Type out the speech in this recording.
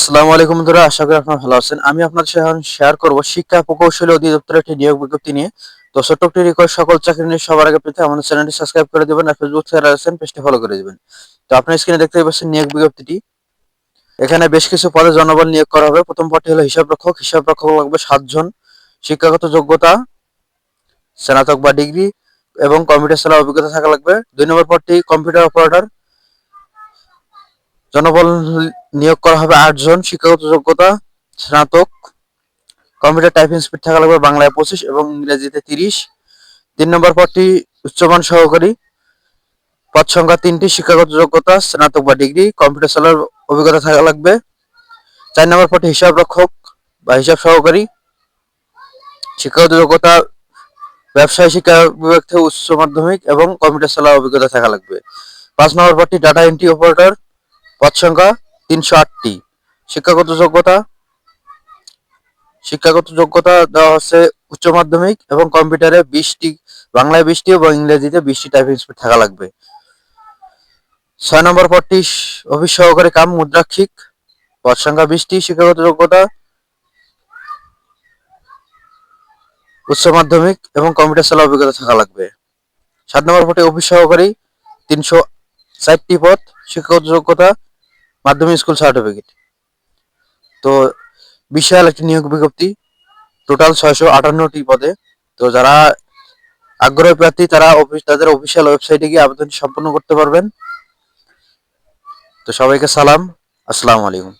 আসসালামু আলাইকুম বন্ধুরা, আশা করি আপনারা ভালো আছেন। আমি আপনাদের এখন শেয়ার করব শিক্ষা প্রকৌশলী অধিদপ্তরের একটি নিয়োগ বিজ্ঞপ্তি নিয়ে। তো ছোট্ট একটি রিকোয়েস্ট সকল চাকরি নিয়ে সবার আগে পেতে আমাদের চ্যানেলটি সাবস্ক্রাইব করে দেবেন আর ফেসবুক থেকে আছেন পেজটি ফলো করে দেবেন। তো আপনার স্ক্রিনে দেখতে পাচ্ছেন নিয়োগ বিজ্ঞপ্তিটি। এখানে বেশ কিছু পদে জনবল নিয়োগ করা হবে। প্রথম পদটি হলো হিসাব রক্ষক হিসাব রক্ষক লাগবে সাতজন। শিক্ষাগত যোগ্যতা, স্নাতক বা ডিগ্রি এবং কম্পিউটার চালার অভিজ্ঞতা থাকা লাগবে। দুই নম্বর পদটি কম্পিউটার অপারেটর। জনবল নিয়োগ করা হবে আটজন, শিক্ষাগত যোগ্যতা স্নাতক, কম্পিউটার টাইপিং স্পিড থাকা লাগবে বাংলায় পঁচিশ এবং ইংরেজিতে তিরিশ। তিন নম্বর পদটি উচ্চমান সহকারী। পদ সংখ্যা তিনটি, শিক্ষাগত যোগ্যতা, স্নাতক বা ডিগ্রি, কম্পিউটার চালার অভিজ্ঞতা থাকা লাগবে। চার নম্বর পদটি হিসাব রক্ষক বা হিসাব সহকারী। শিক্ষাগত যোগ্যতা, ব্যবসায় শিক্ষা বিভাগ থেকে উচ্চ মাধ্যমিক এবং কম্পিউটার চালার অভিজ্ঞতা থাকা লাগবে। পাঁচ নম্বর পদটি ডাটা এন্ট্রি অপারেটর পদ সংখ্যা তিনশো আটটি। শিক্ষাগত যোগ্যতা? শিক্ষাগত যোগ্যতা দেওয়া হচ্ছে উচ্চ মাধ্যমিক এবং কম্পিউটারে বিশটি, বাংলায় বিশটি এবং ইংরেজিতে বিশটি টাইপিং স্পিড থাকা লাগবে। ছয় নম্বর পদটি অফিস সহকারী কাম মুদ্রাক্ষিক। পদ সংখ্যা বিশটি, শিক্ষাগত যোগ্যতা? উচ্চ মাধ্যমিক এবং কম্পিউটার চালার অভিজ্ঞতা থাকা লাগবে। সাত নম্বর পদে অফিস সহকারী, তিনশো ষাটটি পদ। শিক্ষাগত যোগ্যতা? মাধ্যমিক স্কুল সার্টিফিকেট তো বিশাল একটি নিয়োগ বিজ্ঞপ্তি। টোটাল ছয়শো আটান্নটি পদে। তো যারা আগ্রহ প্রার্থী, তারা অফিস তাদের অফিসিয়াল ওয়েবসাইটে গিয়ে আবেদন সম্পন্ন করতে পারবেন। তো সবাইকে সালাম। আসসালামু আলাইকুম।